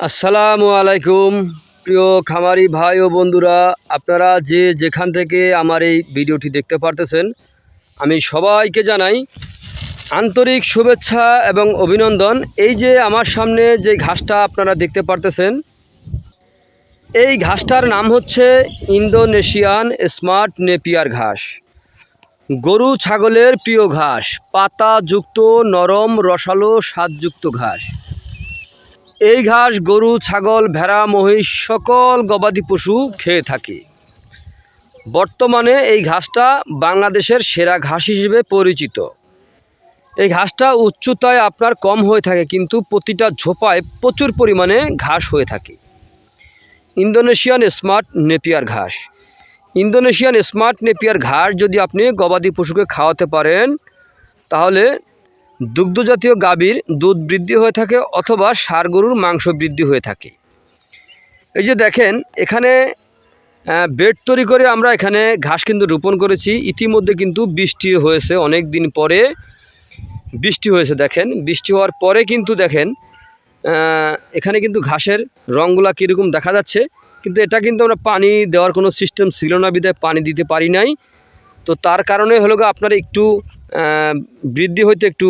আসসালামু আলাইকুম, প্রিয় খামারি ভাই ও বন্ধুরা। আপনারা যে যেখান থেকে আমার এই ভিডিওটি দেখতে পারতেছেন, আমি সবাইকে জানাই আন্তরিক শুভেচ্ছা এবং অভিনন্দন। এই যে আমার সামনে যে ঘাসটা আপনারা দেখতে পারতেছেন, এই ঘাসটার নাম হচ্ছে ইন্দোনেশিয়ান স্মার্ট নেপিয়ার ঘাস। গরু ছাগলের প্রিয় ঘাস, পাতাযুক্ত, নরম, রসালো, স্বাদযুক্ত ঘাস। এই ঘাস, গরু, ছাগল, ভেড়া, মহিষ, সকল গবাদি পশু খেয়ে থাকে। বর্তমানে এই ঘাসটা বাংলাদেশের সেরা ঘাস হিসেবে পরিচিত। এই ঘাসটা উচ্চতায় আপনার কম হয়ে থাকে, কিন্তু প্রতিটা ঝোপায় প্রচুর পরিমাণে ঘাস হয়ে থাকে। ইন্দোনেশিয়ান স্মার্ট নেপিয়ার ঘাস। ইন্দোনেশিয়ান স্মার্ট নেপিয়ার ঘাস যদি আপনি গবাদি পশুকে খাওয়াতে পারেন, তাহলে দুগ্ধজাতীয় গাভীর দুধ বৃদ্ধি হয়ে থাকে অথবা ষাঁড় গরুর মাংস বৃদ্ধি হয়ে থাকে। এই যে দেখেন, এখানে বেড তৈরি করে আমরা এখানে ঘাস কিন্তু রোপণ করেছি। ইতিমধ্যে কিন্তু বৃষ্টি হয়েছে, অনেক দিন পরে বৃষ্টি হয়েছে, দেখেন। বৃষ্টি হওয়ার পরে কিন্তু দেখেন এখানে কিন্তু ঘাসের রঙগুলা কীরকম দেখা যাচ্ছে। কিন্তু এটা কিন্তু আমরা পানি দেওয়ার কোনো সিস্টেম ছিল না, বিধায় পানি দিতে পারি নাই। তো তার কারণে হলো আপনার একটু বৃদ্ধি হইতে একটু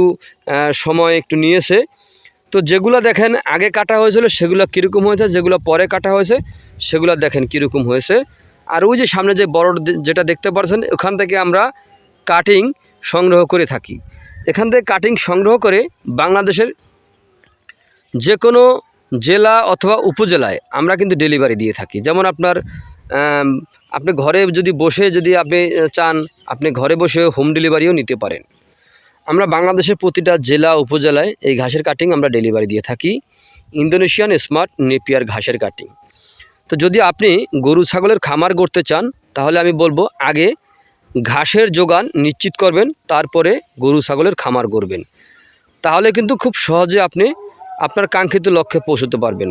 সময় একটু নিয়েছে। তো যেগুলো দেখেন, আগে কাটা হয়েছিল সেগুলো কীরকম হয়েছে, যেগুলো পরে কাটা হয়েছে সেগুলো দেখেন কীরকম হয়েছে। আর ওই যে সামনে যে বড় যেটা দেখতে পাচ্ছেন ওখান থেকে আমরা কাটিং সংগ্রহ করে থাকি। এখান থেকে কাটিং সংগ্রহ করে বাংলাদেশের যে কোনো জেলা অথবা উপজেলায় আমরা কিন্তু ডেলিভারি দিয়ে থাকি। যেমন আপনার আপনি ঘরে যদি বসে যদি আপনি চান, আপনি ঘরে বসে হোম ডেলিভারিও নিতে পারেন। আমরা বাংলাদেশের প্রতিটা জেলা, উপজেলায় এই ঘাসের কাটিং আমরা ডেলিভারি দিয়ে থাকি। ইন্দোনেশিয়ান স্মার্ট নেপিয়ার ঘাসের কাটিং তো যদি আপনি গরু, ছাগলের খামার করতে চান, তাহলে আমি বলব আগে ঘাসের যোগান নিশ্চিত করবেন, তারপরে গরু, ছাগলের খামার করবেন। তাহলে কিন্তু খুব সহজে আপনি আপনার কাঙ্ক্ষিত লক্ষ্যে পৌঁছতে পারবেন।